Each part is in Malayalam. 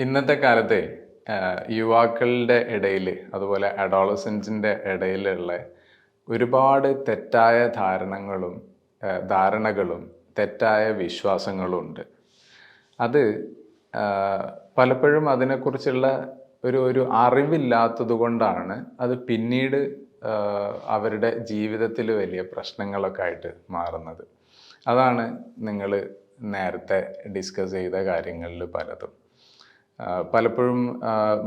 ഇന്നത്തെ കാലത്തെ യുവാക്കളുടെ ഇടയിൽ അതുപോലെ അഡോളസൻസിന്റെ ഇടയിലുള്ള ഒരുപാട് തെറ്റായ ധാരണകളും ധാരണകളും തെറ്റായ വിശ്വാസങ്ങളും ഉണ്ട് അത് പലപ്പോഴും അതിനെക്കുറിച്ചുള്ള ഒരു ഒരു അറിവില്ലാത്തത് കൊണ്ടാണ് അത് പിന്നീട് അവരുടെ ജീവിതത്തിൽ വലിയ പ്രശ്നങ്ങളൊക്കെ ആയിട്ട് മാറുന്നത്. അതാണ് നിങ്ങൾ നേരത്തെ ഡിസ്കസ് ചെയ്ത കാര്യങ്ങളിൽ പലതും. പലപ്പോഴും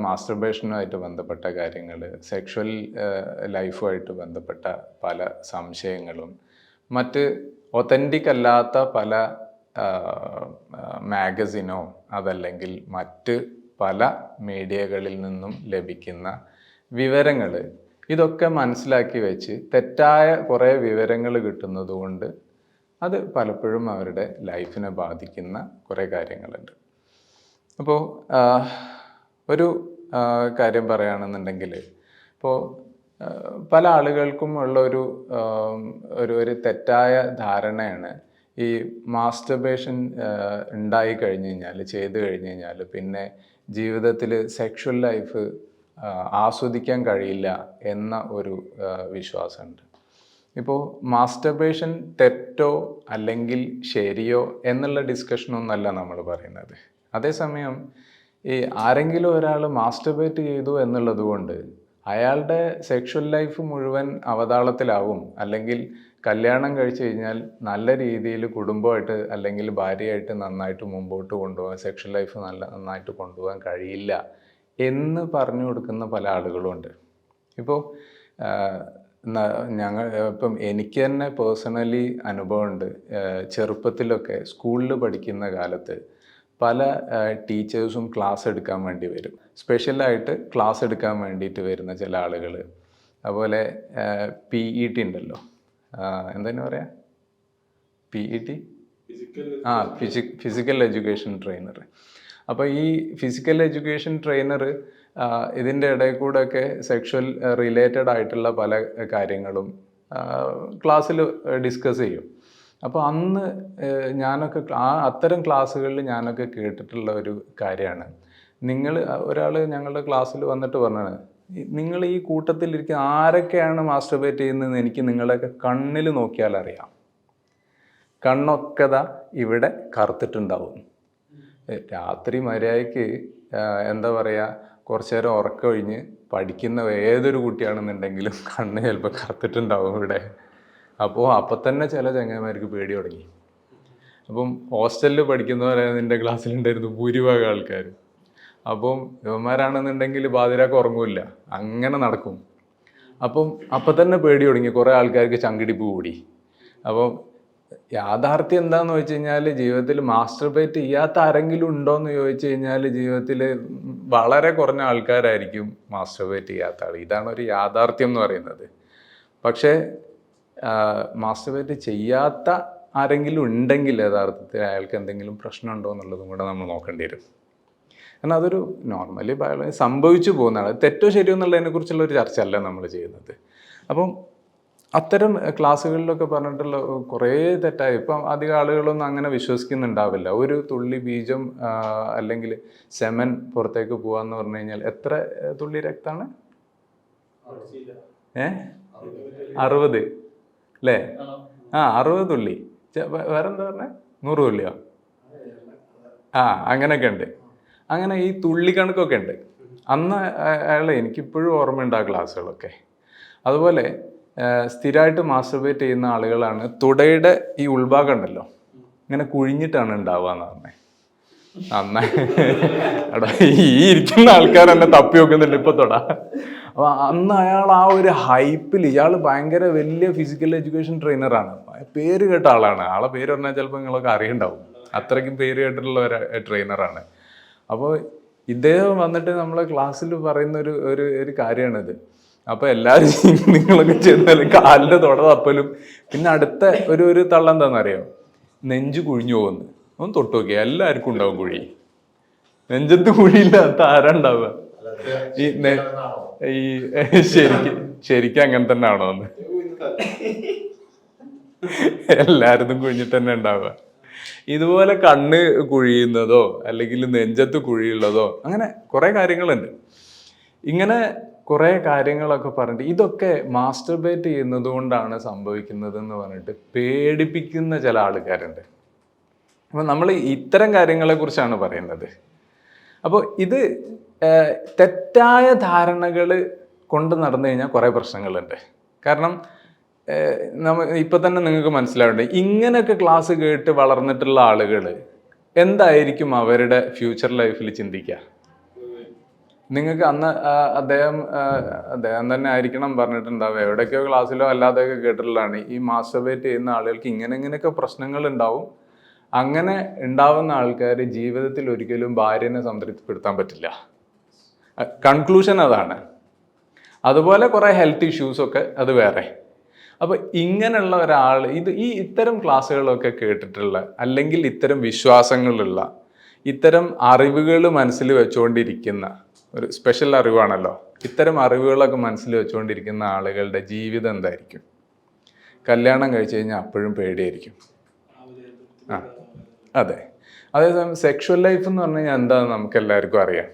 മാസ്റ്റർബേഷനുമായിട്ട് ബന്ധപ്പെട്ട കാര്യങ്ങൾ സെക്ഷൽ ലൈഫുമായിട്ട് ബന്ധപ്പെട്ട പല സംശയങ്ങളും മറ്റ് ഒത്തന്റിക് അല്ലാത്ത പല മാഗസിനോ അതല്ലെങ്കിൽ മറ്റ് പല മീഡിയകളിൽ നിന്നും ലഭിക്കുന്ന വിവരങ്ങൾ. ഇതൊക്കെ മനസ്സിലാക്കി വെച്ച് തെറ്റായ കുറേ വിവരങ്ങൾ കിട്ടുന്നതുകൊണ്ട് അത് പലപ്പോഴും അവരുടെ ലൈഫിനെ ബാധിക്കുന്ന കുറേ കാര്യങ്ങളുണ്ട്. അപ്പോൾ ഒരു കാര്യം പറയുകയാണെന്നുണ്ടെങ്കിൽ ഇപ്പോൾ പല ആളുകൾക്കും ഉള്ള ഒരു ഒരു ഒരു തെറ്റായ ധാരണയാണ് ഈ മാസ്റ്റർബേഷൻ ഉണ്ടായി കഴിഞ്ഞ് കഴിഞ്ഞാൽ ചെയ്തു കഴിഞ്ഞ് കഴിഞ്ഞാൽ പിന്നെ ജീവിതത്തിൽ സെക്ഷൽ ലൈഫ് ആസ്വദിക്കാൻ കഴിയില്ല എന്ന ഒരു വിശ്വാസമുണ്ട്. ഇപ്പോൾ മാസ്റ്റർബേഷൻ തെറ്റോ അല്ലെങ്കിൽ ശരിയോ എന്നുള്ള ഡിസ്കഷനൊന്നല്ല നമ്മൾ പറയുന്നത്. അതേസമയം ഈ ആരെങ്കിലും ഒരാൾ മാസ്റ്റർബേറ്റ് ചെയ്തു എന്നുള്ളത് കൊണ്ട് അയാളുടെ സെക്ഷൽ ലൈഫ് മുഴുവൻ അവതാളത്തിലാവും. അല്ലെങ്കിൽ കല്യാണം കഴിച്ചു കഴിഞ്ഞാൽ നല്ല രീതിയിൽ കുടുംബമായിട്ട് അല്ലെങ്കിൽ ഭാര്യയായിട്ട് നന്നായിട്ട് മുമ്പോട്ട് കൊണ്ടുപോകാൻ സെക്ഷൽ ലൈഫ് നല്ല നന്നായിട്ട് കൊണ്ടുപോകാൻ കഴിയില്ല എന്ന് പറഞ്ഞു കൊടുക്കുന്ന പല ആളുകളുമുണ്ട് ഇപ്പോൾ ഞങ്ങൾ ഇപ്പം എനിക്ക് തന്നെ പേഴ്സണലി അനുഭവമുണ്ട്. ചെറുപ്പത്തിലൊക്കെ സ്കൂളിൽ പഠിക്കുന്ന കാലത്ത് പല ടീച്ചേഴ്സും ക്ലാസ് എടുക്കാൻ വേണ്ടി വരും. സ്പെഷ്യലായിട്ട് ക്ലാസ് എടുക്കാൻ വേണ്ടിയിട്ട് വരുന്ന ചില ആളുകൾ അതുപോലെ പി ഇ ടി ഉണ്ടല്ലോ. എന്താണ് പറയുക പി ഇ ടി ആ ഫിസി ഫിസിക്കൽ എഡ്യൂക്കേഷൻ ട്രെയിനർ അപ്പോൾ ഈ ഫിസിക്കൽ എഡ്യൂക്കേഷൻ ട്രെയിനർ ഇതിന്റെ ഇടയിൽ കൂടെയൊക്കെ സെക്ഷൽ റിലേറ്റഡ് ആയിട്ടുള്ള പല കാര്യങ്ങളും ക്ലാസ്സിൽ ഡിസ്കസ് ചെയ്യും. അപ്പോൾ അന്ന് ഞാനൊക്കെ ആ അത്തരം ക്ലാസ്സുകളിൽ ഞാനൊക്കെ കേട്ടിട്ടുള്ള ഒരു കാര്യമാണ്. നിങ്ങൾ ഒരാൾ ഞങ്ങളുടെ ക്ലാസ്സിൽ വന്നിട്ട് പറഞ്ഞാണ് നിങ്ങൾ ഈ കൂട്ടത്തിലിരിക്കുന്ന ആരൊക്കെയാണ് മാസ്റ്റർബേറ്റ് ചെയ്യുന്നതെന്ന് എനിക്ക് നിങ്ങളെ കണ്ണിൽ നോക്കിയാൽ അറിയാം. കണ്ണൊക്കെ ദാ ഇവിടെ കറുത്തിട്ടുണ്ടാവും. രാത്രി മര്യാദയ്ക്ക് എന്താ പറയുക കുറച്ച് നേരം ഉറക്കമൊഴിഞ്ഞ് പഠിക്കുന്ന ഏതൊരു കുട്ടിയാണെന്നുണ്ടെങ്കിലും കണ്ണ് ചിലപ്പോൾ കറുത്തിട്ടുണ്ടാവും ഇവിടെ. അപ്പോൾ അപ്പം തന്നെ ചില ചങ്ങന്മാർക്ക് പേടി തുടങ്ങി. അപ്പം ഹോസ്റ്റലിൽ പഠിക്കുന്നവരെ നിന്റെ ക്ലാസ്സിലുണ്ടായിരുന്നു ഭൂരിഭാഗം ആൾക്കാർ അപ്പം ഇവന്മാരാണെന്നുണ്ടെങ്കിൽ ബാധിരാക്ക് ഉറങ്ങൂല്ല. അങ്ങനെ നടക്കും. അപ്പം അപ്പം തന്നെ പേടി തുടങ്ങി. കുറേ ആൾക്കാർക്ക് ചങ്കിടിപ്പ് കൂടി. അപ്പം യാഥാർത്ഥ്യം എന്താന്ന് വെച്ച് കഴിഞ്ഞാൽ ജീവിതത്തിൽ മാസ്റ്റർബേറ്റ് ചെയ്യാത്ത ആരെങ്കിലും ഉണ്ടോ എന്ന് ചോദിച്ചു കഴിഞ്ഞാൽ ജീവിതത്തിൽ വളരെ കുറഞ്ഞ ആൾക്കാരായിരിക്കും മാസ്റ്റർബേറ്റ് ചെയ്യാത്ത ആൾ ഇതാണ് ഒരു യാഥാർത്ഥ്യം എന്ന് പറയുന്നത്. പക്ഷേ മാസ്റ്റർബേറ്റ് ചെയ്യാത്ത ആരെങ്കിലും ഉണ്ടെങ്കിൽ യഥാർത്ഥത്തിൽ അയാൾക്ക് എന്തെങ്കിലും പ്രശ്നമുണ്ടോ എന്നുള്ളതും കൂടെ നമ്മൾ നോക്കേണ്ടി വരും. കാരണം അതൊരു നോർമലി ബയോളജി സംഭവിച്ചു പോകുന്നതാണ്. തെറ്റോ ശരിയോ എന്നുള്ളതിനെ കുറിച്ചുള്ള ഒരു ചർച്ചയല്ല നമ്മൾ ചെയ്യുന്നത്. അപ്പം അത്തരം ക്ലാസ്സുകളിലൊക്കെ പറഞ്ഞിട്ടുള്ള കുറേ തെറ്റായി. ഇപ്പം അധികം ആളുകളൊന്നും അങ്ങനെ വിശ്വസിക്കുന്നുണ്ടാവില്ല. ഒരു തുള്ളി ബീജം അല്ലെങ്കിൽ സെമൻ പുറത്തേക്ക് പോകാന്ന് പറഞ്ഞു കഴിഞ്ഞാൽ എത്ര തുള്ളി രക്തമാണ് ഏ? അറുപത്. അല്ലേ ആ അറുപത് തുള്ളി. വേറെന്താ പറഞ്ഞേ? നൂറ് തുള്ളിയോ? ആ അങ്ങനെയൊക്കെ ഉണ്ട്. അങ്ങനെ ഈ തുള്ളി കണക്കൊക്കെ ഉണ്ട്. അന്ന് അയാൾ എനിക്കിപ്പോഴും ഓർമ്മയുണ്ട് ആ ക്ലാസ്സുകളൊക്കെ. അതുപോലെ സ്ഥിരമായിട്ട് മാസ്റ്റർബേറ്റ് ചെയ്യുന്ന ആളുകളാണ് തുടയുടെ ഈ ഉൾഭാഗം ഉണ്ടല്ലോ. ഇങ്ങനെ കുഴിഞ്ഞിട്ടാണ് ഉണ്ടാവുക എന്ന് പറഞ്ഞത് നന്നായി എടാ ഈ ഇരിക്കുന്ന ആൾക്കാർ എന്നെ തപ്പി നോക്കുന്നുണ്ട് ഇപ്പൊ തൊടാ. അപ്പൊ അന്ന് അയാൾ ആ ഒരു ഹൈപ്പിൽ ഇയാൾ ഭയങ്കര വലിയ ഫിസിക്കൽ എഡ്യൂക്കേഷൻ ട്രെയിനറാണ് പേര് കേട്ട ആളാണ്. ആളെ പേര് പറഞ്ഞാൽ ചിലപ്പോൾ നിങ്ങളൊക്കെ അറിയണ്ടാവും. അത്രയ്ക്കും പേര് കേട്ടിട്ടുള്ള ഒരു ട്രെയിനറാണ് അപ്പോൾ ഇദ്ദേഹം വന്നിട്ട് നമ്മളെ ക്ലാസ്സിൽ പറയുന്ന ഒരു ഒരു ഒരു കാര്യമാണിത്. അപ്പോൾ എല്ലാവരും നിങ്ങളൊക്കെ ചെന്നാലും കാലിന്റെ തുട തപ്പലും. പിന്നെ അടുത്ത ഒരു ഒരു തള്ള എന്താണെന്നറിയോ നെഞ്ച് കുഴിഞ്ഞു പോകുന്നു. ഒന്ന് തൊട്ട് നോക്കിയാൽ എല്ലാവർക്കും ഉണ്ടാവും കുഴി. നെഞ്ചത്ത് കുഴിയില്ലാത്ത ആരാ ഉണ്ടാവുക? ഈ ഈ ശരിക്കും ശരിക്കും അങ്ങനെ തന്നെ ആണോ എന്ന്. എല്ലാവരും കുഴിഞ്ഞിട്ട് തന്നെ ഉണ്ടാവുക. ഇതുപോലെ കണ്ണ് കുഴിയുന്നതോ അല്ലെങ്കിൽ നെഞ്ചത്ത് കുഴിയുള്ളതോ അങ്ങനെ കുറേ കാര്യങ്ങളുണ്ട്. ഇങ്ങനെ കുറേ കാര്യങ്ങളൊക്കെ പറഞ്ഞിട്ട് ഇതൊക്കെ മാസ്റ്റർബേറ്റ് ചെയ്യുന്നത് കൊണ്ടാണ് സംഭവിക്കുന്നത് എന്ന് പറഞ്ഞിട്ട് പേടിപ്പിക്കുന്ന ചില ആൾക്കാരുണ്ട്. അപ്പം നമ്മൾ ഇത്തരം കാര്യങ്ങളെക്കുറിച്ചാണ് പറയുന്നത്. അപ്പോൾ ഇത് തെറ്റായ ധാരണകൾ കൊണ്ട് നടന്നു കഴിഞ്ഞാൽ കുറേ പ്രശ്നങ്ങളുണ്ട്. കാരണം നമ്മ ഇപ്പം തന്നെ നിങ്ങൾക്ക് മനസ്സിലാവുന്നുണ്ട് ഇങ്ങനെയൊക്കെ ക്ലാസ് കേട്ട് വളർന്നിട്ടുള്ള ആളുകൾ എന്തായിരിക്കും അവരുടെ ഫ്യൂച്ചർ ലൈഫിൽ ചിന്തിക്കുക നിങ്ങൾക്ക് അന്ന് അദ്ദേഹം അദ്ദേഹം തന്നെ ആയിരിക്കണം പറഞ്ഞിട്ടുണ്ടാവുക. എവിടെയൊക്കെയോ ക്ലാസ്സിലോ അല്ലാതെയൊക്കെ കേട്ടിട്ടുള്ളതാണ്. ഈ മാസ്റ്റർബേറ്റ് ചെയ്യുന്ന ആളുകൾക്ക് ഇങ്ങനെ ഇങ്ങനെയൊക്കെ പ്രശ്നങ്ങൾ ഉണ്ടാവും. അങ്ങനെ ഉണ്ടാവുന്ന ആൾക്കാർ ജീവിതത്തിൽ ഒരിക്കലും ഭാര്യനെ സംതൃപ്തിപ്പെടുത്താൻ പറ്റില്ല. കൺക്ലൂഷൻ അതാണ്. അതുപോലെ കുറേ ഹെൽത്ത് ഇഷ്യൂസൊക്കെ അത് വേറെ. അപ്പോൾ ഇങ്ങനെയുള്ള ഒരാൾ ഇത് ഈ ഇത്തരം ക്ലാസ്സുകളൊക്കെ കേട്ടിട്ടുള്ള അല്ലെങ്കിൽ ഇത്തരം വിശ്വാസങ്ങളുള്ള ഇത്തരം അറിവുകൾ മനസ്സിൽ വെച്ചുകൊണ്ടിരിക്കുന്ന ഒരു സ്പെഷ്യൽ അറിവാണല്ലോ. ഇത്തരം അറിവുകളൊക്കെ മനസ്സിൽ വെച്ചുകൊണ്ടിരിക്കുന്ന ആളുകളുടെ ജീവിതം എന്തായിരിക്കും? കല്യാണം കഴിച്ചു കഴിഞ്ഞാൽ അപ്പോഴും പേടിയായിരിക്കും. ആ. അതെ. അതേസമയം സെക്ഷൽ ലൈഫ് എന്ന് പറഞ്ഞു കഴിഞ്ഞാൽ എന്താണെന്ന് നമുക്ക് എല്ലാവർക്കും അറിയാം.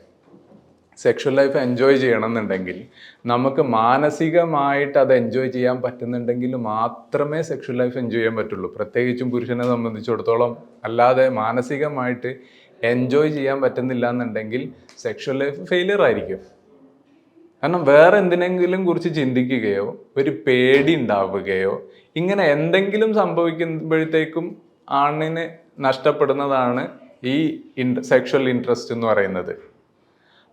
സെക്ഷൽ ലൈഫ് എൻജോയ് ചെയ്യണം എന്നുണ്ടെങ്കിൽ നമുക്ക് മാനസികമായിട്ട് അത് എൻജോയ് ചെയ്യാൻ പറ്റുന്നുണ്ടെങ്കിൽ മാത്രമേ സെക്ഷൽ ലൈഫ് എൻജോയ് ചെയ്യാൻ പറ്റുള്ളൂ. പ്രത്യേകിച്ചും പുരുഷനെ സംബന്ധിച്ചിടത്തോളം അല്ലാതെ മാനസികമായിട്ട് എൻജോയ് ചെയ്യാൻ പറ്റുന്നില്ല എന്നുണ്ടെങ്കിൽ സെക്ഷൽ ലൈഫ് ഫെയിലിയർ ആയിരിക്കും. കാരണം വേറെ എന്തിനെങ്കിലും കുറിച്ച് ചിന്തിക്കുകയോ ഒരു പേടി ഉണ്ടാവുകയോ ഇങ്ങനെ എന്തെങ്കിലും സംഭവിക്കുമ്പോഴത്തേക്കും ആണിന് നഷ്ടപ്പെടുന്നതാണ് ഈ സെക്ഷൽ ഇൻട്രസ്റ്റ് എന്ന് പറയുന്നത്.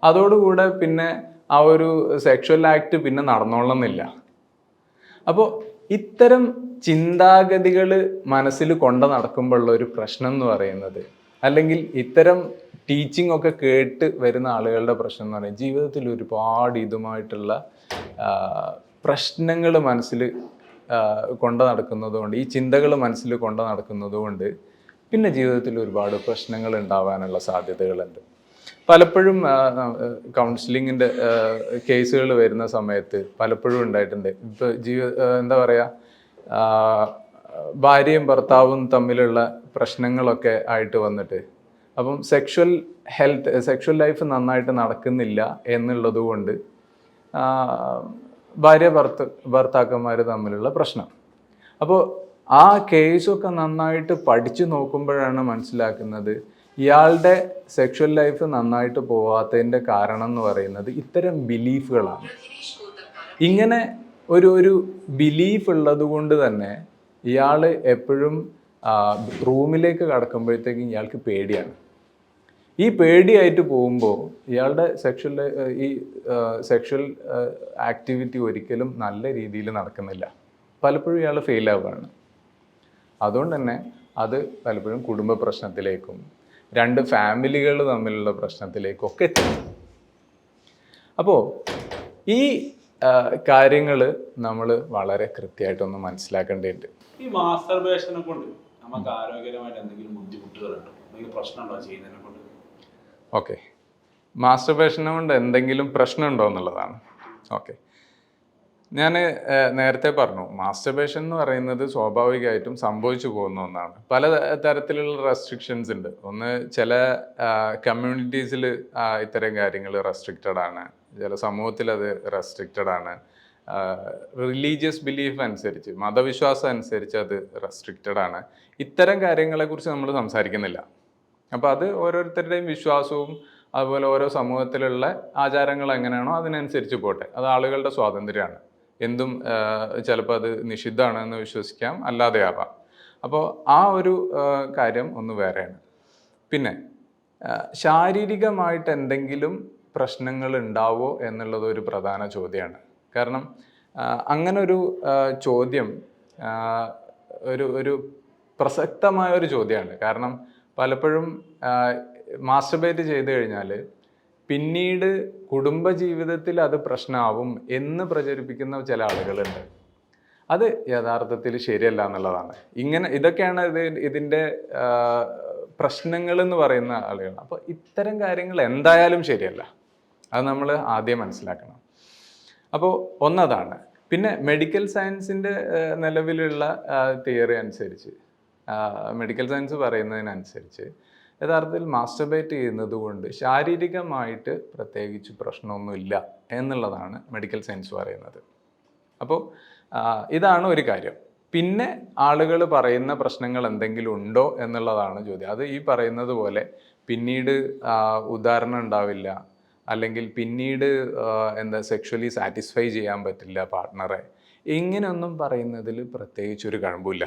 അതോടുകൂടെ പിന്നെ ആ ഒരു സെക്ഷൽ ആക്ട് പിന്നെ നടന്നോളണമെന്നില്ല. അപ്പോൾ ഇത്തരം ചിന്താഗതികൾ മനസ്സിൽ കൊണ്ട് നടക്കുമ്പോഴുള്ള ഒരു പ്രശ്നം എന്ന് പറയുന്നത് അല്ലെങ്കിൽ ഇത്തരം ടീച്ചിങ് ഒക്കെ കേട്ട് വരുന്ന ആളുകളുടെ പ്രശ്നം എന്ന് പറയുന്നത് ജീവിതത്തിൽ ഒരുപാട് ഇതുമായിട്ടുള്ള പ്രശ്നങ്ങൾ മനസ്സിൽ കൊണ്ട് നടക്കുന്നതുകൊണ്ട് ഈ ചിന്തകൾ മനസ്സിൽ കൊണ്ട് നടക്കുന്നത് കൊണ്ട് പിന്നെ ജീവിതത്തിൽ ഒരുപാട് പ്രശ്നങ്ങൾ ഉണ്ടാവാനുള്ള സാധ്യതകളുണ്ട്. പലപ്പോഴും കൗൺസിലിങ്ങിന്റെ കേസുകൾ വരുന്ന സമയത്ത് പലപ്പോഴും ഉണ്ടായിട്ടുണ്ട്. ഇപ്പോൾ ജീവ എന്താ പറയുക ഭാര്യയും ഭർത്താവും തമ്മിലുള്ള പ്രശ്നങ്ങളൊക്കെ ആയിട്ട് വന്നിട്ട്. അപ്പം സെക്ഷൽ ഹെൽത്ത് സെക്ഷൽ ലൈഫ് നന്നായിട്ട് നടക്കുന്നില്ല എന്നുള്ളത് കൊണ്ട് ഭാര്യ ഭർത്ത ഭർത്താക്കന്മാർ തമ്മിലുള്ള പ്രശ്നം. അപ്പോൾ ആ കേസൊക്കെ നന്നായിട്ട് പഠിച്ചു നോക്കുമ്പോഴാണ് മനസ്സിലാക്കുന്നത് ഇയാളുടെ സെക്ഷൽ ലൈഫ് നന്നായിട്ട് പോവാത്തതിന്റെ കാരണം എന്ന് പറയുന്നത് ഇത്തരം ബിലീഫുകളാണ് ഇങ്ങനെ ഒരു ഒരു ബിലീഫ് ഉള്ളത് കൊണ്ട് തന്നെ ഇയാൾ എപ്പോഴും റൂമിലേക്ക് കടക്കുമ്പോഴത്തേക്കും ഇയാൾക്ക് പേടിയാണ്. ഈ പേടിയായിട്ട് പോകുമ്പോൾ ഇയാളുടെ സെക്ഷൽ ഈ സെക്ഷൽ ആക്ടിവിറ്റി ഒരിക്കലും നല്ല രീതിയിൽ നടക്കുന്നില്ല. പലപ്പോഴും ഇയാൾ ഫെയിൽ ആവുകയാണ്. അതുകൊണ്ട് തന്നെ അത് പലപ്പോഴും കുടുംബ പ്രശ്നത്തിലേക്കും രണ്ട് ഫാമിലികൾ തമ്മിലുള്ള പ്രശ്നത്തിലേക്കും ഒക്കെ എത്തും. അപ്പോൾ ഈ കാര്യങ്ങൾ നമ്മൾ വളരെ കൃത്യമായിട്ടൊന്ന് മനസ്സിലാക്കേണ്ടതുണ്ട്. ഈ മാസ്റ്റർബേഷനെ കൊണ്ട് നമുക്ക് ആരോഗ്യപരമായിട്ട് എന്തെങ്കിലും ബുദ്ധിമുട്ടുകളുണ്ടോ എന്തെങ്കിലും പ്രശ്നമുണ്ടോ ചെയ്യുന്നതിനെ കൊണ്ട്? ഓക്കെ. മാസ്റ്റർബേഷനെ കൊണ്ട് എന്തെങ്കിലും പ്രശ്നമുണ്ടോ എന്നുള്ളതാണ്. ഓക്കെ. ഞാൻ നേരത്തെ പറഞ്ഞു മാസ്റ്റർബേഷൻ എന്ന് പറയുന്നത് സ്വാഭാവികമായിട്ടും സംഭവിച്ചു പോകുന്ന ഒന്നാണ്. പല തരത്തിലുള്ള റെസ്ട്രിക്ഷൻസ് ഉണ്ട്. ഒന്ന് ചില കമ്മ്യൂണിറ്റീസിൽ ഇത്തരം കാര്യങ്ങൾ റെസ്ട്രിക്റ്റഡ് ആണ്. ചില സമൂഹത്തിൽ അത് റെസ്ട്രിക്റ്റഡ് ആണ്. റിലീജിയസ് ബിലീഫ് അനുസരിച്ച് മതവിശ്വാസം അനുസരിച്ച് അത് റെസ്ട്രിക്റ്റഡ് ആണ്. ഇത്തരം കാര്യങ്ങളെക്കുറിച്ച് നമ്മൾ സംസാരിക്കുന്നില്ല. അപ്പോൾ അത് ഓരോരുത്തരുടെയും വിശ്വാസവും അതുപോലെ ഓരോ സമൂഹത്തിലുള്ള ആചാരങ്ങൾ എങ്ങനെയാണോ അതിനനുസരിച്ച് പോട്ടെ. അത് ആളുകളുടെ സ്വാതന്ത്ര്യമാണ്. എന്തും ചിലപ്പോൾ അത് നിഷിദ്ധമാണ് എന്ന് വിശ്വസിക്കാം അല്ലാതെ ആവാം അപ്പോൾ ആ ഒരു കാര്യം ഒന്ന് വേറെയാണ്. പിന്നെ ശാരീരികമായിട്ട് എന്തെങ്കിലും പ്രശ്നങ്ങൾ ഉണ്ടാവോ എന്നുള്ളത് ഒരു പ്രധാന ചോദ്യമാണ്. കാരണം അങ്ങനെ അങ്ങനൊരു ചോദ്യം ഒരു ഒരു പ്രസക്തമായ ഒരു ചോദ്യമാണ്. കാരണം പലപ്പോഴും മാസ്റ്റർബേറ്റ് ചെയ്ത് കഴിഞ്ഞാൽ പിന്നീട് കുടുംബ ജീവിതത്തിൽ അത് പ്രശ്നമാവും എന്ന് പ്രചരിപ്പിക്കുന്ന ചില ആളുകളുണ്ട്. അത് യഥാർത്ഥത്തിൽ ശരിയല്ല എന്നുള്ളതാണ്. ഇങ്ങനെ ഇതൊക്കെയാണ് ഇത് ഇതിന്റെ പ്രശ്നങ്ങൾ എന്ന് പറയുന്ന ആളുകൾ അപ്പോൾ ഇത്തരം കാര്യങ്ങൾ എന്തായാലും ശരിയല്ല. അത് നമ്മൾ ആദ്യം മനസ്സിലാക്കണം. അപ്പോൾ ഒന്നതാണ്. പിന്നെ മെഡിക്കൽ സയൻസിന്റെ നിലവിലുള്ള തിയറി അനുസരിച്ച് മെഡിക്കൽ സയൻസ് പറയുന്നതിനനുസരിച്ച് യഥാർത്ഥത്തിൽ മാസ്റ്റർബേറ്റ് ചെയ്യുന്നത് കൊണ്ട് ശാരീരികമായിട്ട് പ്രത്യേകിച്ച് പ്രശ്നമൊന്നുമില്ല എന്നുള്ളതാണ് മെഡിക്കൽ സയൻസ് പറയുന്നത്. അപ്പോൾ ഇതാണ് ഒരു കാര്യം. പിന്നെ ആളുകൾ പറയുന്ന പ്രശ്നങ്ങൾ എന്തെങ്കിലും ഉണ്ടോ എന്നുള്ളതാണ് ചോദ്യം. അത് ഈ പറയുന്നത് പോലെ പിന്നീട് ഉദാഹരണം ഉണ്ടാവില്ല. അല്ലെങ്കിൽ പിന്നീട് എന്താ സെക്ഷലി സാറ്റിസ്ഫൈ ചെയ്യാൻ പറ്റില്ല പാർട്ട്ണറെ ഇങ്ങനെയൊന്നും പറയുന്നതിൽ പ്രത്യേകിച്ചൊരു കഴമ്പില്ല.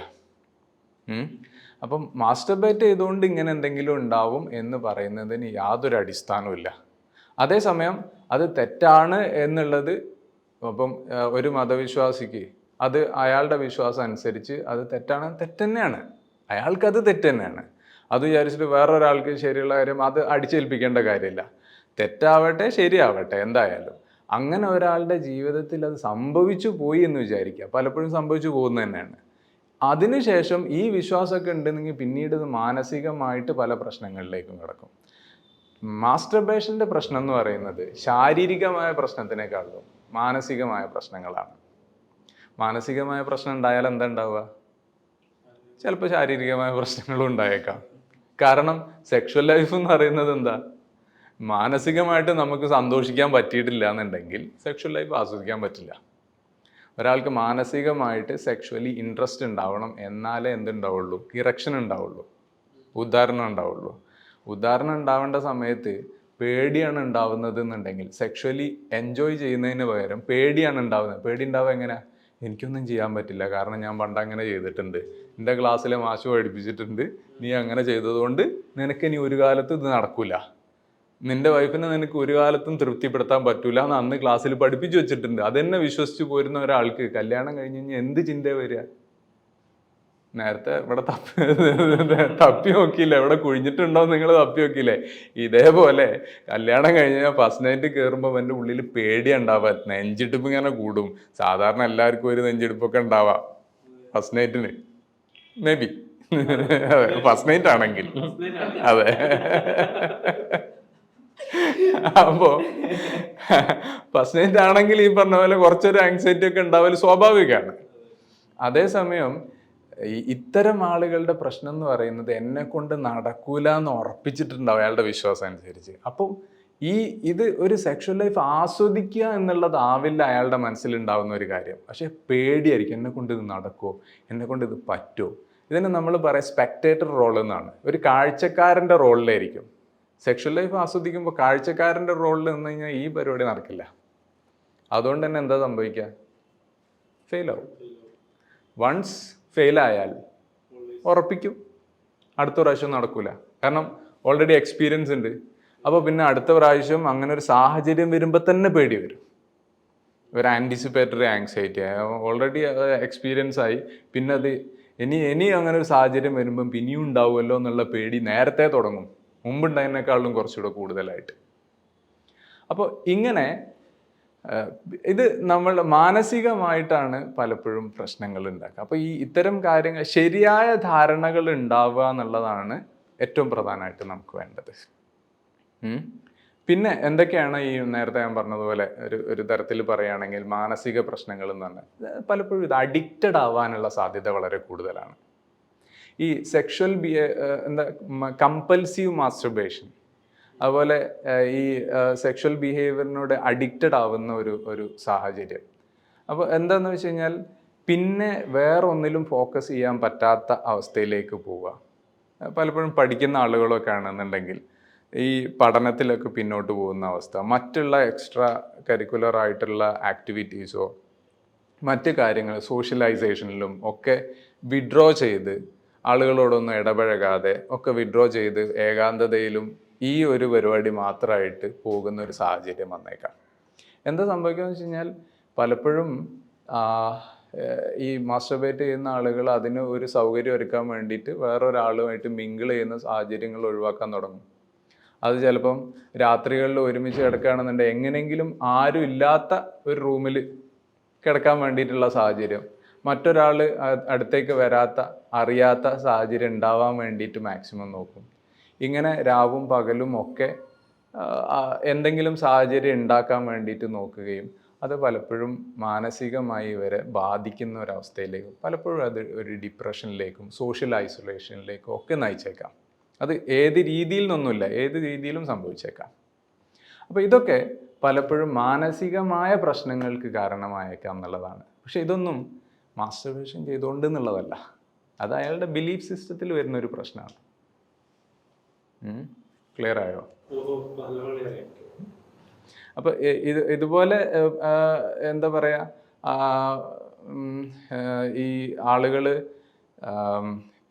അപ്പം മാസ്റ്റർബേറ്റ് ചെയ്തുകൊണ്ട് ഇങ്ങനെ എന്തെങ്കിലും ഉണ്ടാവും എന്ന് പറയുന്നതിന് യാതൊരു അടിസ്ഥാനവുമില്ല അതേസമയം അത് തെറ്റാണ് എന്നുള്ളത് അപ്പം ഒരു മതവിശ്വാസിക്ക് അത് അയാളുടെ വിശ്വാസം അനുസരിച്ച് അത് തെറ്റാണ് തെറ്റന്നെയാണ്. അയാൾക്കത് തെറ്റന്നെയാണ്. അത് വിചാരിച്ചിട്ട് വേറൊരാൾക്ക് ശരിയുള്ള കാര്യം അത് അടിച്ചേൽപ്പിക്കേണ്ട കാര്യമില്ല. തെറ്റാവട്ടെ ശരിയാവട്ടെ എന്തായാലും. അങ്ങനെ ഒരാളുടെ ജീവിതത്തിൽ അത് സംഭവിച്ചു പോയി എന്ന് വിചാരിക്കുക. പലപ്പോഴും സംഭവിച്ചു പോകുന്നത് തന്നെയാണ് അതിനുശേഷം ഈ വിശ്വാസമൊക്കെ ഉണ്ടെന്നെങ്കിൽ പിന്നീട് ഇത് മാനസികമായിട്ട് പല പ്രശ്നങ്ങളിലേക്കും കിടക്കും. മാസ്റ്റർബേഷന്റെ പ്രശ്നം എന്ന് പറയുന്നത് ശാരീരികമായ പ്രശ്നത്തിനേക്കാളും മാനസികമായ പ്രശ്നങ്ങളാണ്. മാനസികമായ പ്രശ്നം ഉണ്ടായാൽ എന്താ ഉണ്ടാവുക? ചിലപ്പോൾ ശാരീരികമായ പ്രശ്നങ്ങളും ഉണ്ടായേക്കാം. കാരണം സെക്ഷൽ ലൈഫ് എന്ന് പറയുന്നത് എന്താ? മാനസികമായിട്ട് നമുക്ക് സന്തോഷിക്കാൻ പറ്റിയിട്ടില്ല എന്നുണ്ടെങ്കിൽ സെക്ഷൽ ലൈഫ് ആസ്വദിക്കാൻ പറ്റില്ല. ഒരാൾക്ക് മാനസികമായിട്ട് സെക്ഷുവലി ഇൻട്രസ്റ്റ് ഉണ്ടാവണം എന്നാലേ എന്തുണ്ടാവുള്ളൂ ഇറക്ഷൻ ഉണ്ടാവുള്ളൂ ഉദാഹരണം ഉണ്ടാവുള്ളൂ. ഉദാഹരണം ഉണ്ടാവേണ്ട സമയത്ത് പേടിയാണ് ഉണ്ടാവുന്നത് എന്നുണ്ടെങ്കിൽ സെക്ഷുവലി എൻജോയ് ചെയ്യുന്നതിന് പകരം പേടിയാണ് ഉണ്ടാവുന്നത്. പേടി ഉണ്ടാവുക എങ്ങനെ? എനിക്കൊന്നും ചെയ്യാൻ പറ്റില്ല കാരണം ഞാൻ പണ്ട് അങ്ങനെ ചെയ്തിട്ടുണ്ട്. എന്റെ ക്ലാസ്സിലെ മാഷ് പഠിപ്പിച്ചിട്ടുണ്ട് നീ അങ്ങനെ ചെയ്തതുകൊണ്ട് നിനക്ക് ഇനി ഒരു കാലത്ത് ഇത് നടക്കൂല. നിന്റെ വൈഫിനെ നിനക്ക് ഒരു കാലത്തും തൃപ്തിപ്പെടുത്താൻ പറ്റൂല എന്ന് അന്ന് ക്ലാസ്സിൽ പഠിപ്പിച്ചു വെച്ചിട്ടുണ്ട്. അതെന്നെ വിശ്വസിച്ച് പോരുന്ന ഒരാൾക്ക് കല്യാണം കഴിഞ്ഞ് കഴിഞ്ഞാൽ എന്ത് ചിന്ത വരിക? നേരത്തെ ഇവിടെ തപ്പി തപ്പി നോക്കിയില്ലേ? ഇവിടെ കുഴിഞ്ഞിട്ടുണ്ടോ നിങ്ങൾ തപ്പി നോക്കിയില്ലേ? ഇതേപോലെ കല്യാണം കഴിഞ്ഞാൽ ഫസ്റ്റ് നൈറ്റ് കയറുമ്പോൾ എന്റെ ഉള്ളിൽ പേടി ഉണ്ടാവുക നെഞ്ചിടിപ്പ് ഇങ്ങനെ കൂടും. സാധാരണ എല്ലാവർക്കും ഒരു നെഞ്ചിടിപ്പൊക്കെ ഉണ്ടാവാം ഫസ്റ്റ് നൈറ്റിന് മേ ബി ഫസ്റ്റ് നൈറ്റ് ആണെങ്കിൽ. അതെ. അപ്പോ ഫസ്റ്റ് നൈറ്റ് ആണെങ്കിൽ ഈ പറഞ്ഞ പോലെ കുറച്ചൊരു ആങ്സൈറ്റി ഒക്കെ ഉണ്ടാവൽ സ്വാഭാവികമാണ്. അതേസമയം ഇത്തരം ആളുകളുടെ പ്രശ്നം എന്ന് പറയുന്നത് എന്നെ കൊണ്ട് നടക്കൂല എന്ന് ഉറപ്പിച്ചിട്ടുണ്ടാവും അയാളുടെ വിശ്വാസം അനുസരിച്ച്. അപ്പം ഈ ഇത് ഒരു സെക്ഷൽ ലൈഫ് ആസ്വദിക്കുക എന്നുള്ളതാവില്ല അയാളുടെ മനസ്സിലുണ്ടാവുന്ന ഒരു കാര്യം. പക്ഷേ പേടിയായിരിക്കും എന്നെ കൊണ്ട് ഇത് നടക്കുമോ എന്നെ കൊണ്ട് ഇത് പറ്റുമോ ഇതിന് നമ്മൾ പറയാം സ്പെക്ടേറ്റർ റോൾ എന്നാണ്. ഒരു കാഴ്ചക്കാരന്റെ റോളിലായിരിക്കും സെക്ഷൽ ലൈഫ് ആസ്വദിക്കുമ്പോൾ കാഴ്ചക്കാരന്റെ റോളിൽ നിന്ന് കഴിഞ്ഞാൽ ഈ പരിപാടി നടക്കില്ല. അതുകൊണ്ട് തന്നെ എന്താ സംഭവിക്കുക ഫെയിലാവും വൺസ് ഫെയിലായാൽ ഉറപ്പിക്കും. അടുത്ത പ്രാവശ്യം നടക്കൂല. കാരണം ഓൾറെഡി എക്സ്പീരിയൻസ് ഉണ്ട്. അപ്പോൾ പിന്നെ അടുത്ത പ്രാവശ്യം അങ്ങനെ ഒരു സാഹചര്യം വരുമ്പോൾ തന്നെ പേടി വരും. ഒരു ആന്റിസിപ്പേറ്ററി ആങ്സൈറ്റി ഓൾറെഡി എക്സ്പീരിയൻസ് ആയി. പിന്നെ അത് ഇനി ഇനി അങ്ങനെ ഒരു സാഹചര്യം വരുമ്പം പിന്നെയും ഉണ്ടാവുമല്ലോ എന്നുള്ള പേടി നേരത്തെ തുടങ്ങും. മുമ്പുണ്ടായതിനേക്കാളും കുറച്ചുകൂടെ കൂടുതലായിട്ട്. അപ്പോൾ ഇങ്ങനെ ഇത് നമ്മൾ മാനസികമായിട്ടാണ് പലപ്പോഴും പ്രശ്നങ്ങൾ ഉണ്ടാക്കുക. അപ്പോൾ ഈ ഇത്തരം കാര്യങ്ങൾ ശരിയായ ധാരണകൾ ഉണ്ടാവുക എന്നുള്ളതാണ് ഏറ്റവും പ്രധാനമായിട്ട് നമുക്ക് വേണ്ടത്. പിന്നെ എന്തൊക്കെയാണ് ഈ നേരത്തെ ഞാൻ പറഞ്ഞതുപോലെ ഒരു ഒരു തരത്തിൽ പറയുകയാണെങ്കിൽ മാനസിക പ്രശ്നങ്ങൾ എന്ന് പറഞ്ഞാൽ പലപ്പോഴും ഇത് അഡിക്റ്റഡ് ആവാനുള്ള സാധ്യത വളരെ കൂടുതലാണ്. ഈ സെക്ഷൽ ബി എന്താ കമ്പൽസീവ് മാസ്റ്റർബേഷൻ അതുപോലെ ഈ സെക്ഷൽ ബിഹേവിയറിനോട് അഡിക്റ്റഡ് ആവുന്ന ഒരു ഒരു സാഹചര്യം. അപ്പോൾ എന്താണെന്ന് വെച്ച് കഴിഞ്ഞാൽ പിന്നെ വേറൊന്നിലും ഫോക്കസ് ചെയ്യാൻ പറ്റാത്ത അവസ്ഥയിലേക്ക് പോവുക. പലപ്പോഴും പഠിക്കുന്ന ആളുകളൊക്കെ ആണെന്നുണ്ടെങ്കിൽ ഈ പഠനത്തിലൊക്കെ പിന്നോട്ട് പോകുന്ന അവസ്ഥ. മറ്റുള്ള എക്സ്ട്രാ കരിക്കുലർ ആയിട്ടുള്ള ആക്ടിവിറ്റീസോ മറ്റ് കാര്യങ്ങൾ സോഷ്യലൈസേഷനിലും ഒക്കെ വിഡ്രോ ചെയ്ത് ആളുകളോടൊന്നും ഇടപഴകാതെ ഒക്കെ വിഡ്രോ ചെയ്ത് ഏകാന്തതയിലും ഈ ഒരു പരിപാടി മാത്രമായിട്ട് പോകുന്ന ഒരു സാഹചര്യം വന്നേക്കാം. എന്താ സംഭവിക്കുകയെന്ന് വെച്ച് കഴിഞ്ഞാൽ പലപ്പോഴും ഈ മാസ്റ്റർബേറ്റ് ചെയ്യുന്ന ആളുകൾ അതിന് ഒരു സൗകര്യം ഒരുക്കാൻ വേണ്ടിയിട്ട് വേറൊരാളുമായിട്ട് മിങ്കിൾ ചെയ്യുന്ന സാഹചര്യങ്ങൾ ഒഴിവാക്കാൻ തുടങ്ങും. അത് ചിലപ്പം രാത്രികളിൽ ഒരുമിച്ച് കിടക്കുകയാണെന്നുണ്ടെങ്കിൽ എങ്ങനെയെങ്കിലും ആരും ഇല്ലാത്ത ഒരു റൂമിൽ കിടക്കാൻ വേണ്ടിയിട്ടുള്ള സാഹചര്യം. മറ്റൊരാൾ അടുത്തേക്ക് വരാത്ത അറിയാത്ത സാഹചര്യം ഉണ്ടാവാൻ വേണ്ടിയിട്ട് മാക്സിമം നോക്കും. ഇങ്ങനെ രാവും പകലും ഒക്കെ എന്തെങ്കിലും സാഹചര്യം ഉണ്ടാക്കാൻ വേണ്ടിയിട്ട് നോക്കുകയും അത് പലപ്പോഴും മാനസികമായി ഇവരെ ബാധിക്കുന്ന ഒരവസ്ഥയിലേക്കും പലപ്പോഴും അത് ഒരു ഡിപ്രഷനിലേക്കും സോഷ്യൽ ഐസൊലേഷനിലേക്കും ഒക്കെ നയിച്ചേക്കാം. അത് ഏത് രീതിയിൽ നിന്നൊന്നുമില്ല ഏത് രീതിയിലും സംഭവിച്ചേക്കാം. അപ്പോൾ ഇതൊക്കെ പലപ്പോഴും മാനസികമായ പ്രശ്നങ്ങൾക്ക് കാരണമായേക്കാം എന്നുള്ളതാണ്. പക്ഷേ ഇതൊന്നും മാസ്റ്റർബേഷൻ ചെയ്തുകൊണ്ട് എന്നുള്ളതല്ല അത് അയാളുടെ ബിലീഫ് സിസ്റ്റത്തിൽ വരുന്ന ഒരു പ്രശ്നമാണ് ക്ലിയർ ആയോ? അപ്പോൾ ഇത് ഇതുപോലെ എന്താ പറയാ ഈ ആളുകൾ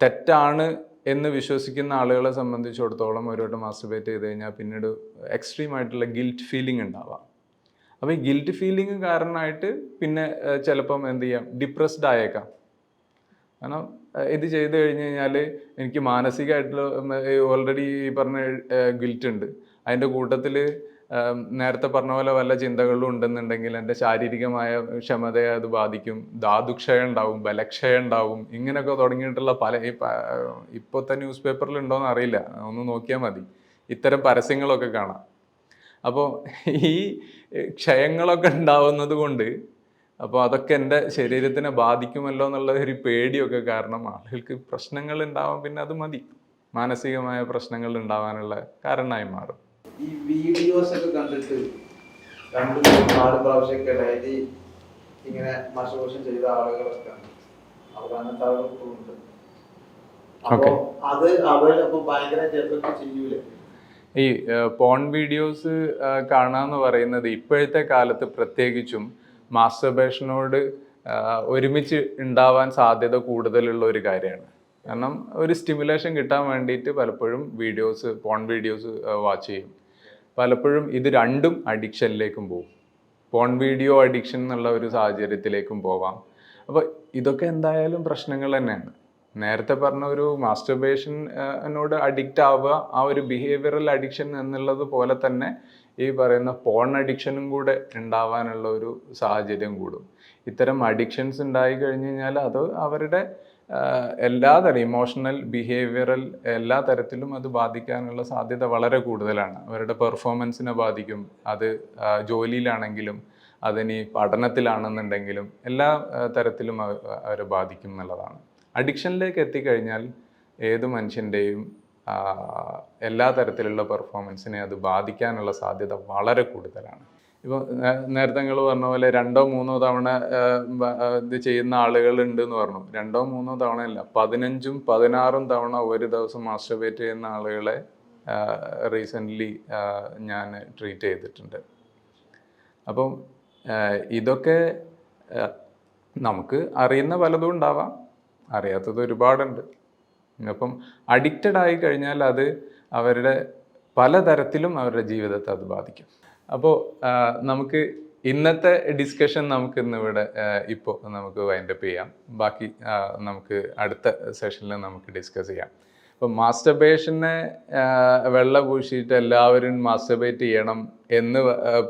തെറ്റാണ് എന്ന് വിശ്വസിക്കുന്ന ആളുകളെ സംബന്ധിച്ചിടത്തോളം ഒരുവട്ടം മാസ്റ്റർബേറ്റ് ചെയ്ത് കഴിഞ്ഞാൽ പിന്നീട് എക്സ്ട്രീം ആയിട്ടുള്ള ഗിൽറ്റ് ഫീലിംഗ് ഉണ്ടാവാം. അപ്പോൾ ഈ ഗിൽറ്റ് ഫീലിംഗ് കാരണമായിട്ട് പിന്നെ ചിലപ്പം എന്ത് ചെയ്യാം? ഡിപ്രസ്ഡ് ആയേക്കാം. കാരണം ഇത് ചെയ്തു കഴിഞ്ഞ് കഴിഞ്ഞാൽ എനിക്ക് മാനസികമായിട്ടുള്ള ഓൾറെഡി ഈ പറഞ്ഞ ഗിൽറ്റ് ഉണ്ട്. അതിന്റെ കൂട്ടത്തിൽ നേരത്തെ പറഞ്ഞ പോലെ വല്ല ചിന്തകളും ഉണ്ടെന്നുണ്ടെങ്കിൽ എന്റെ ശാരീരികമായ ക്ഷമതയെ അത് ബാധിക്കും. ധാതുക്ഷയം ഉണ്ടാവും ബലക്ഷയം ഉണ്ടാവും ഇങ്ങനെയൊക്കെ തുടങ്ങിയിട്ടുള്ള പല ഇപ്പോഴത്തെ ന്യൂസ് പേപ്പറിൽ ഉണ്ടോയെന്ന് അറിയില്ല. ഒന്ന് നോക്കിയാൽ മതി. ഇത്തരം പരസ്യങ്ങളൊക്കെ കാണാം. അപ്പോൾ ഈ ക്ഷയങ്ങളൊക്കെ ഉണ്ടാവുന്നത് കൊണ്ട് അപ്പോൾ അതൊക്കെ എന്റെ ശരീരത്തിനെ ബാധിക്കുമല്ലോ എന്നുള്ള ഒരു പേടിയൊക്കെ കാരണം ആളുകൾക്ക് പ്രശ്നങ്ങൾ ഉണ്ടാവാൻ പിന്നെ അത് മതി. മാനസികമായ പ്രശ്നങ്ങൾ ഉണ്ടാവാനുള്ള കാരണമായി മാറും. ഈ വീഡിയോസ് ഒക്കെ കണ്ടിട്ട് രണ്ടു നാല് പ്രാവശ്യമൊക്കെ ഡെയിലി ഇങ്ങനെ മശോഷം ചെയ്ത ആളുകളൊക്കെ ഉണ്ട്. അവിടെ അങ്ങനത്തെ ഉണ്ട്. അപ്പൊ അത് അവർ അപ്പൊ ഭയങ്കര എഫക്ട് ചെയ്യൂലേ? ഈ പോൺ വീഡിയോസ് കാണാന്ന് പറയുന്നത് ഇപ്പോഴത്തെ കാലത്ത് പ്രത്യേകിച്ചും മാസ്റ്റർബേഷനോട് ഒരുമിച്ച് ഉണ്ടാവാൻ സാധ്യത കൂടുതലുള്ള ഒരു കാര്യമാണ്. കാരണം ഒരു സ്റ്റിമുലേഷൻ കിട്ടാൻ വേണ്ടിയിട്ട് പലപ്പോഴും വീഡിയോസ് പോൺ വീഡിയോസ് വാച്ച് ചെയ്യും. പലപ്പോഴും ഇത് രണ്ടും അഡിക്ഷനിലേക്കും പോകും. പോൺ വീഡിയോ അഡിക്ഷൻ എന്നുള്ള ഒരു സാഹചര്യത്തിലേക്കും പോവാം. അപ്പോൾ ഇതൊക്കെ എന്തായാലും പ്രശ്നങ്ങൾ തന്നെയാണ്. നേരത്തെ പറഞ്ഞ ഒരു മാസ്റ്റർബേഷനോട് അഡിക്റ്റ് ആവുക ആ ഒരു ബിഹേവിയറൽ അഡിക്ഷൻ എന്നുള്ളത് പോലെ തന്നെ ഈ പറയുന്ന പോൺ അഡിക്ഷനും കൂടെ ഉണ്ടാവാനുള്ള ഒരു സാഹചര്യം കൂടും. ഇത്തരം അഡിക്ഷൻസ് ഉണ്ടായി കഴിഞ്ഞു കഴിഞ്ഞാൽ അത് അവരുടെ എല്ലാ തരം ഇമോഷണൽ ബിഹേവിയറൽ എല്ലാ തരത്തിലും അത് ബാധിക്കാനുള്ള സാധ്യത വളരെ കൂടുതലാണ്. അവരുടെ പെർഫോമൻസിനെ ബാധിക്കും. അത് ജോലിയിലാണെങ്കിലും അതിനി പഠനത്തിലാണെന്നുണ്ടെങ്കിലും എല്ലാ തരത്തിലും അവരെ ബാധിക്കും എന്നുള്ളതാണ്. അഡിക്ഷനിലേക്ക് എത്തിക്കഴിഞ്ഞാൽ ഏത് മനുഷ്യന്റെയും എല്ലാ തരത്തിലുള്ള പെർഫോമൻസിനെ അത് ബാധിക്കാനുള്ള സാധ്യത വളരെ കൂടുതലാണ്. ഇപ്പോൾ നേരത്തെ നിങ്ങൾ പറഞ്ഞ പോലെ രണ്ടോ മൂന്നോ തവണ ഇത് ചെയ്യുന്ന ആളുകളുണ്ട് എന്ന് പറഞ്ഞു. രണ്ടോ മൂന്നോ തവണ അല്ല പതിനഞ്ചും പതിനാറും തവണ ഒരു ദിവസം മാസ്റ്റർബേറ്റ് ചെയ്യുന്ന ആളുകളെ റീസെന്റ്ലി ഞാൻ ട്രീറ്റ് ചെയ്തിട്ടുണ്ട്. അപ്പം ഇതൊക്കെ നമുക്ക് അറിയുന്ന പലതും ഉണ്ടാവാം. അറിയാത്തത് ഒരുപാടുണ്ട്. അപ്പം അഡിക്റ്റഡ് ആയി കഴിഞ്ഞാൽ അത് അവരുടെ പലതരത്തിലും അവരുടെ ജീവിതത്തെ അത് ബാധിക്കും. അപ്പോൾ നമുക്ക് ഇന്നത്തെ ഡിസ്കഷൻ നമുക്ക് ഇന്നിവിടെ ഇപ്പോൾ നമുക്ക് വൈൻഡപ്പ് ചെയ്യാം. ബാക്കി നമുക്ക് അടുത്ത സെഷനിൽ നമുക്ക് ഡിസ്കസ് ചെയ്യാം. ഇപ്പം മാസ്റ്റർബേഷനെ വെള്ള പൂശിയിട്ട് എല്ലാവരും മാസ്റ്റർബേറ്റ് ചെയ്യണം എന്ന്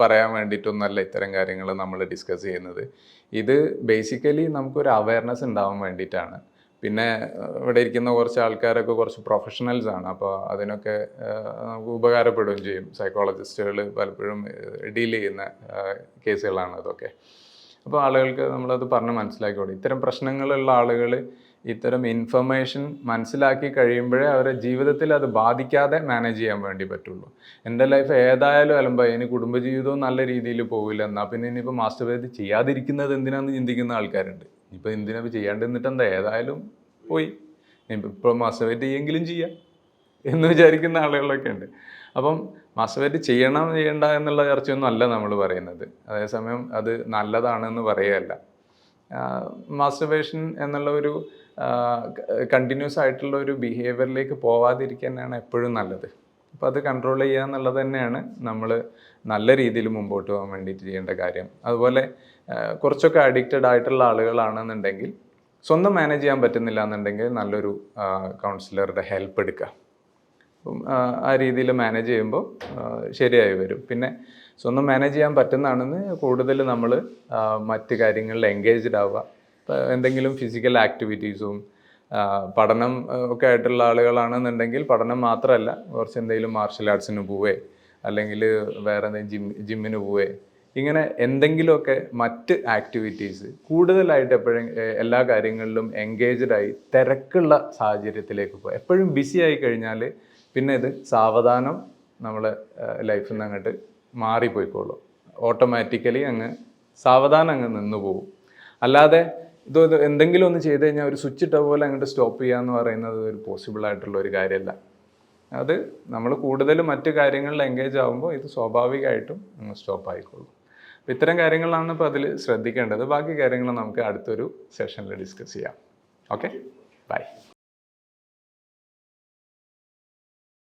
പറയാൻ വേണ്ടിയിട്ടൊന്നല്ല ഇത്തരം കാര്യങ്ങൾ നമ്മൾ ഡിസ്കസ് ചെയ്യുന്നത്. ഇത് ബേസിക്കലി നമുക്കൊരു അവയർനെസ് ഉണ്ടാവാൻ വേണ്ടിയിട്ടാണ്. പിന്നെ ഇവിടെ ഇരിക്കുന്ന കുറച്ച് ആൾക്കാരൊക്കെ കുറച്ച് പ്രൊഫഷണൽസ് ആണ്. അപ്പോൾ അതിനൊക്കെ നമുക്ക് ഉപകാരപ്പെടുകയും ചെയ്യും. സൈക്കോളജിസ്റ്റുകൾ പലപ്പോഴും ഡീൽ ചെയ്യുന്ന കേസുകളാണ് അതൊക്കെ. അപ്പോൾ ആളുകൾക്ക് നമ്മളത് പറഞ്ഞ് മനസ്സിലാക്കി കൊടുക്കും ഇത്തരം പ്രശ്നങ്ങളുള്ള ആളുകൾ ഇത്തരം ഇൻഫർമേഷൻ മനസ്സിലാക്കി കഴിയുമ്പോഴേ അവരെ ജീവിതത്തിൽ അത് ബാധിക്കാതെ മാനേജ് ചെയ്യാൻ വേണ്ടി പറ്റുള്ളൂ. എന്റെ ലൈഫ് ഏതായാലും അലമ്പ ഇനി കുടുംബജീവിതവും നല്ല രീതിയിൽ പോവില്ല. എന്നാൽ പിന്നെ ഇനിയിപ്പോൾ മാസ്റ്റർ ബേത്ത് ചെയ്യാതിരിക്കുന്നത് എന്തിനാന്ന് ചിന്തിക്കുന്ന ആൾക്കാരുണ്ട്. ഇപ്പോൾ എന്തിനാ ഇപ്പൊ ചെയ്യാണ്ട് നിന്നിട്ട് എന്താ ഏതായാലും പോയി. ഇപ്പോൾ മാസ്റ്റർ ബേറ്റ് ചെയ്യെങ്കിലും ചെയ്യാം എന്ന് വിചാരിക്കുന്ന ആളുകളൊക്കെ ഉണ്ട്. അപ്പം മാസ്റ്റർബേറ്റ് ചെയ്യണം ചെയ്യണ്ട എന്നുള്ള ചർച്ചയൊന്നും അല്ല നമ്മൾ പറയുന്നത്. അതേസമയം അത് നല്ലതാണെന്ന് പറയുകയല്ല. മാസ്റ്റർബേഷൻ എന്നുള്ള ഒരു കണ്ടിന്യൂസ് ആയിട്ടുള്ള ഒരു ബിഹേവിയറിലേക്ക് പോവാതിരിക്കാനാണ് എപ്പോഴും നല്ലത്. അപ്പോൾ അത് കൺട്രോൾ ചെയ്യുക എന്നുള്ളത് തന്നെയാണ് നമ്മൾ നല്ല രീതിയിൽ മുമ്പോട്ട് പോകാൻ വേണ്ടിയിട്ട് ചെയ്യേണ്ട കാര്യം. അതുപോലെ കുറച്ചൊക്കെ അഡിക്റ്റഡ് ആയിട്ടുള്ള ആളുകളാണെന്നുണ്ടെങ്കിൽ സ്വന്തം മാനേജ് ചെയ്യാൻ പറ്റുന്നില്ല എന്നുണ്ടെങ്കിൽ നല്ലൊരു കൗൺസിലറുടെ ഹെൽപ്പ് എടുക്കുക. അപ്പം ആ, രീതിയിൽ മാനേജ് ചെയ്യുമ്പോൾ ശരിയായി വരും. പിന്നെ സ്വന്തം മാനേജ് ചെയ്യാൻ പറ്റുന്നതാണെന്ന് കൂടുതൽ നമ്മൾ മറ്റ് കാര്യങ്ങളിൽ എൻഗേജ്ഡ് ആവുക. എന്തെങ്കിലും ഫിസിക്കൽ ആക്ടിവിറ്റീസും പഠനം ഒക്കെ ആയിട്ടുള്ള ആളുകളാണെന്നുണ്ടെങ്കിൽ പഠനം മാത്രമല്ല കുറച്ച് എന്തെങ്കിലും മാർഷൽ ആർട്സിന് പോവേ അല്ലെങ്കിൽ വേറെ എന്തെങ്കിലും ജിം ജിമ്മിന് പോവേ ഇങ്ങനെ എന്തെങ്കിലുമൊക്കെ മറ്റ് ആക്ടിവിറ്റീസ് കൂടുതലായിട്ട് എപ്പോഴും എല്ലാ കാര്യങ്ങളിലും എൻഗേജ്ഡ് ആയി തിരക്കുള്ള സാഹചര്യത്തിലേക്ക് പോകും എപ്പോഴും ബിസി ആയി കഴിഞ്ഞാൽ പിന്നെ ഇത് സാവധാനം നമ്മളെ ലൈഫിൽ നിന്ന് അങ്ങോട്ട് മാറിപ്പോയിക്കോളും. ഓട്ടോമാറ്റിക്കലി അങ്ങ് സാവധാനം അങ്ങ് നിന്നു പോകും അല്ലാതെ ഇത് എന്തെങ്കിലും ഒന്ന് ചെയ്ത് കഴിഞ്ഞാൽ ഒരു സ്വിച്ച് ഇട്ട പോലെ അങ്ങോട്ട് സ്റ്റോപ്പ് ചെയ്യുക എന്ന് പറയുന്നത് ഒരു പോസിബിൾ ആയിട്ടുള്ള ഒരു കാര്യമല്ല അത് നമ്മൾ കൂടുതൽ മറ്റു കാര്യങ്ങളിൽ എൻഗേജ് ആകുമ്പോൾ ഇത് സ്വാഭാവികമായിട്ടും സ്റ്റോപ്പ് ആയിക്കോളും. അപ്പോൾ ഇത്തരം കാര്യങ്ങളാണ് ഇപ്പോൾ അതിൽ ശ്രദ്ധിക്കേണ്ടത്. ബാക്കി കാര്യങ്ങൾ നമുക്ക് അടുത്തൊരു സെഷനിൽ ഡിസ്കസ് ചെയ്യാം. Okay bye